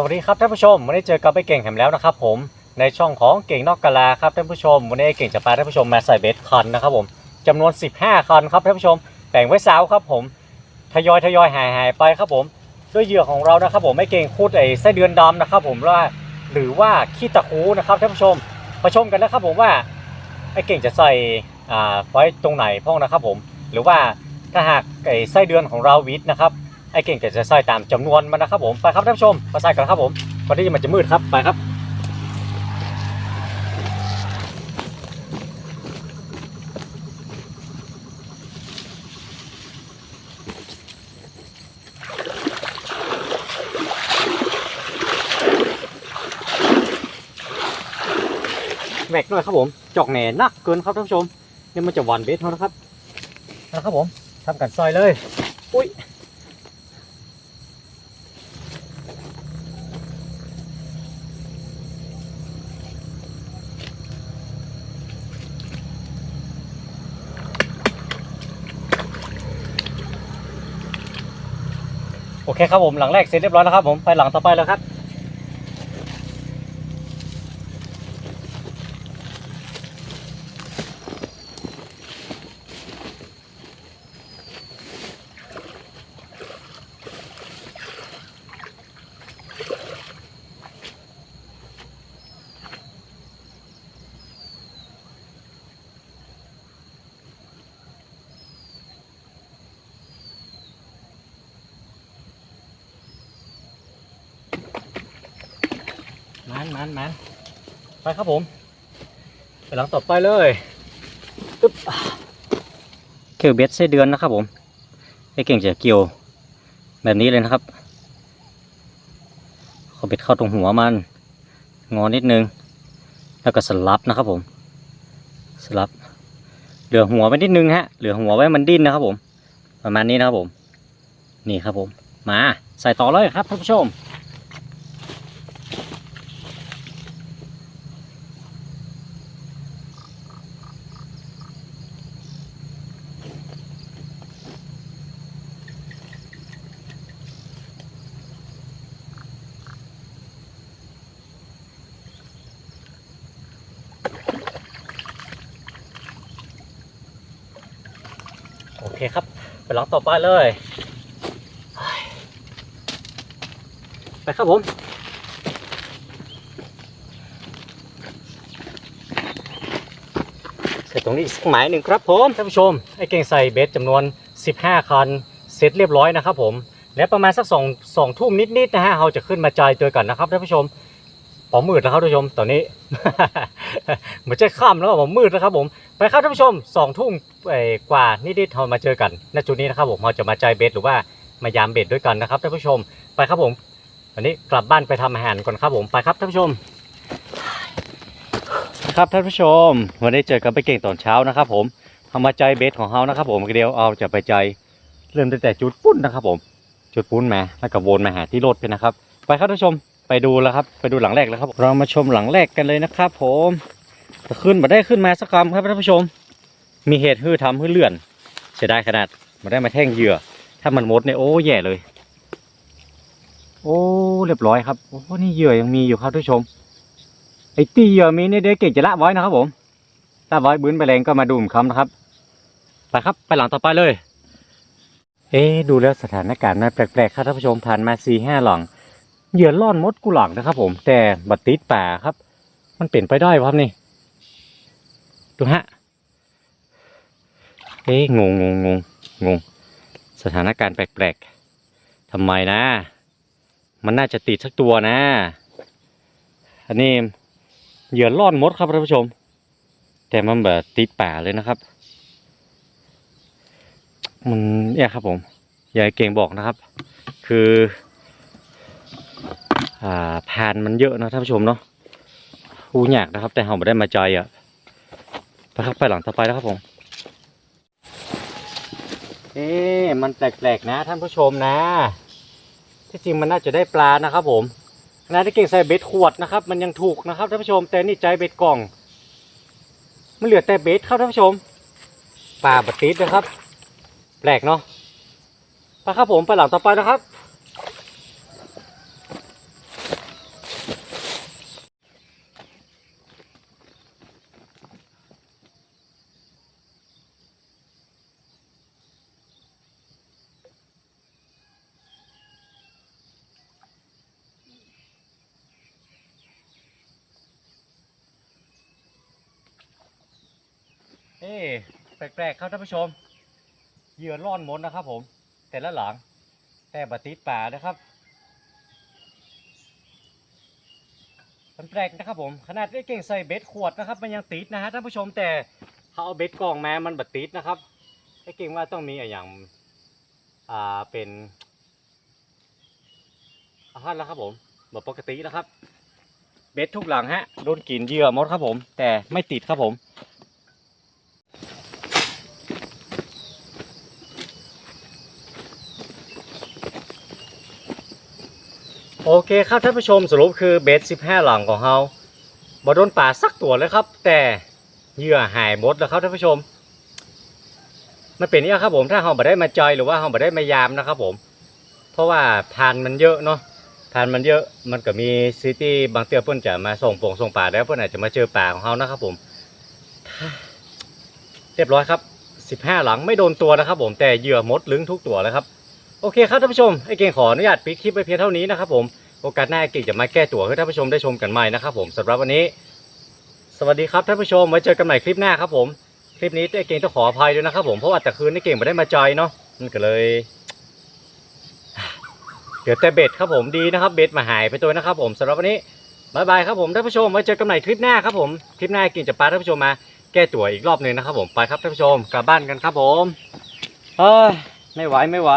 สวัสดีครับท่านผู้ชมวันนี้เจอกับไอ้เก่งแหมแล้วนะครับผมในช่องของเก่งนอกกะลาครับท่านผู้ชมวันนี้ไอ้เก่งจะพาท่านผู้ชมมาใส่เบสคันนะครับผมจำนวน 15 คันครับท่านผู้ชมแบ่งไว้สาวครับผมทยอยทยอยหายหายไปครับผมด้วยเหยื่อของเรานะครับผมไอ้เก่งคูดไอ้ไส้เดือนดำนะครับผมว่าหรือว่าขี้ตะคูนะครับท่านผู้ชมมาชมกันนะครับผมว่าไอ้เก่งจะใส่อ่าไว้ตรงไหนพ้องนะครับผมหรือว่าถ้าหากไอ้ไส้เดือนของเราวิทนะครับ ไอ้เก่งจะจะใส่ตามจำนวนมันนะครับผมไปครับท่านผู้ชมมาใส่กันครับผมก่อนที่มันจะมืดครับไปครับแหวกหน่อยครับผม จอกแหน่นักเกินครับท่านผู้ชมเนี่ยมันจะหวานเบสเท่านะครับนะครับผมทำกันซอยเลย อุ้ย เคครับผมหลังแรกเสร็จเรียบร้อยแล้วครับผมไปหลังต่อไปแล้วครับ มันมันมันไปครับผม ไปหลังต่อไปเลยตึ๊บเกี่ยวเบ็ดไส้เดือนนะครับผมไอ้เก่งจะเกี่ยวแบบนี้เลยนะครับเขาเบ็ดเข้าตรงหัวมัน งอนิดนึง แล้วก็สลับนะครับผม สลับ เหลือหัวไว้นิดนึงฮะ เหลือหัวไว้มันดิ้นนะครับผม ประมาณนี้นะครับผม นี่ครับผม มาใส่ต่อเลยครับท่านผู้ชม เคครับ ไปหลังต่อไปเลย ไปครับผมเสร็จตรงนี้อีกสักหมายหนึ่งครับผมท่านผู้ชมไอ้เก่งใส่เบสจำนวน 15 คัน เสร็จเรียบร้อยนะครับผมและประมาณสัก2 2ทุ่มนิดๆนะฮะเราจะขึ้นมาจ่ายตัวกันนะครับท่านผู้ชมปอมืดแล้วครับท่านผู้ชมตอนนี้ เหมือนจะค่ำแล้วผมมืดนะครับผมไปครับท่านผู้ชมสองทุ่มกว่านิดๆเรามาเจอกันณจุดนี้นะครับผมเราจะมาใจเบ็ดหรือว่ามายามเบ็ดด้วยกันนะครับท่านผู้ชมไปครับผมวันนี้กลับบ้านไปทำอาหารก่อนครับผมไปครับท่านผู้ชม ครับท่านผู้ชม วันนี้เจอกันไปเก่งตอนเช้านะครับ ผมเอามาใจเบ็ดของเขานะครับ ผมเดียวเอาจะไปใจเริ่มตั้งแต่จุดปุ้นนะครับ ผม จุดปุ้นมาแล้วก็วนมาหาที่รถไปนะครับ ไปครับท่านผู้ชม ไปดูแล้วครับ ไปดูหลังแรกแล้วครับ เรามาชมหลังแรกกันเลยนะครับ ผมขึ้นมาได้ขึ้นมาสักคำครับท่านผู้ชม มีเหตุฮือทำฮือเลื่อนเสียดายขนาดมาได้มาแท่งเหยื่อ ถ้ามันหมดเนี่ยโอ้แย่เลย โอ้เรียบร้อยครับโอ้นี่เหยื่อยังมีอยู่ครับท่านผู้ชมไอ้ตีเหยื่อมีเนี่ยเด็กเก่งจะละไว้นะครับผมละไว้บื้นไปแรงก็มาดูมคำนะครับไปครับไปหลังต่อไปเลย เอ๊ดูแล้วสถานการณ์มันแปลกๆครับท่านผู้ชมผ่านมาสี่ห้าหลัง เหยื่อล่อนมดกุหลังนะครับ ผมแต่บัดติดป่าครับ มันเปลี่ยนไปได้ครับนี่ดูฮะเอ๊ะงงงงงงงสถานการณ์แปลกๆทำไมนะ มันน่าจะติดสักตัวนะ อันนี้เหยื่อล่อนมดครับท่านผู้ชม แต่มันแบบติดป่าเลยนะครับ มันเนี่ยครับผมยายเก่งบอกนะครับ คือ อ่าพานมันเยอะนะท่านผู้ชมเนาะหูยากนะครับ แต่เราไม่ได้มาใจอะไปครับไปหลังต่อไปแล้วครับผมเอ๊มันแปลกๆนะ ท่านผู้ชมนะ ที่จริงมันน่าจะได้ปลานะครับ ผมนะที่เก่งใส่เบ็ดขวดนะครับ มันยังถูกนะครับท่านผู้ชม แต่นี่ใจเบ็ดกล่อง มันเหลือแต่เบ็ดครับท่านผู้ชมปลาบัติดนะครับ แปลกเนาะไปครับผมไปหลังต่อไปนะครับ อ๊แปลกๆครับท่านผู้ชม เหยื่อร่อนมนนะครับ ผม แต่ละหลัง แต่บัติดป่านะครับ มันแปลกนะครับผม ขนาดได้เก่งใส่เบ็ดขวดนะครับ มันยังติดนะฮะท่านผู้ชมแต่เขาเอาเบ็ดกล่องมามันบัติดนะครับไอ้เก่งว่าต้องมีอะไรอย่างอ่าเป็นอาหารแล้วครับผมแบบปกติแล้วครับ เบ็ดทุกหลังฮะโดนกินเหยื่อมดครับผม แต่ไม่ติดครับผม โอเคครับท่านผู้ชมสรุปคือเบส15 หลังของเราบ่โดนป่าสักตัวเลยครับ แต่เหยื่อหายหมดแล้วครับท่านผู้ชม มันเป็นเนี่ยครับผมถ้าเราบ่ได้มาจอยหรือว่าเราบ่ได้มายามนะครับผม เพราะว่าทานมันเยอะเนาะทานมันเยอะมันก็มีซิตี้บางเตือเพิ่นจะมาส่งปงส่งป่าแล้วเพิ่นอาจจะมาเจอป่าของเรานะครับผมเรียบร้อยครับ15 หลังไม่โดนตัวนะครับ ผมแต่เหยื่อมดลึงทุกตัวแล้วครับโอเคครับท่านผู้ชมไอเก่งขออนุญาตปิดคลิปไปเพียงเท่านี้นะครับผม โอกาสหน้าเก่งจะมาแก้ตัวให้ท่านผู้ชมได้ชมกันใหม่นะครับผมสำหรับวันนี้ สวัสดีครับท่านผู้ชมไว้เจอกันใหม่คลิปหน้าครับผมคลิปนี้ไอเก่งต้องขออภัยด้วยนะครับ ผมเพราะว่าแต่คืนไอ้เก่งไม่ได้มาจอยเนาะมันก็เลยเดี๋ยวแต่เบ็ดครับผมดีนะครับเบ็ดมาหายไปตัวนะครับ ผมสำหรับวันนี้บายบายครับผมท่านผู้ชมไว้เจอกันใหม่คลิปหน้าครับผมคลิปหน้าไอ้เก่งจะพาท่านผู้ชมมาแก้ตัวอีกรอบหนึ่งนะครับ ผมไปครับท่านผู้ชมกลับบ้านกันครับผมเอ้ยไม่ไหวไม่ไหว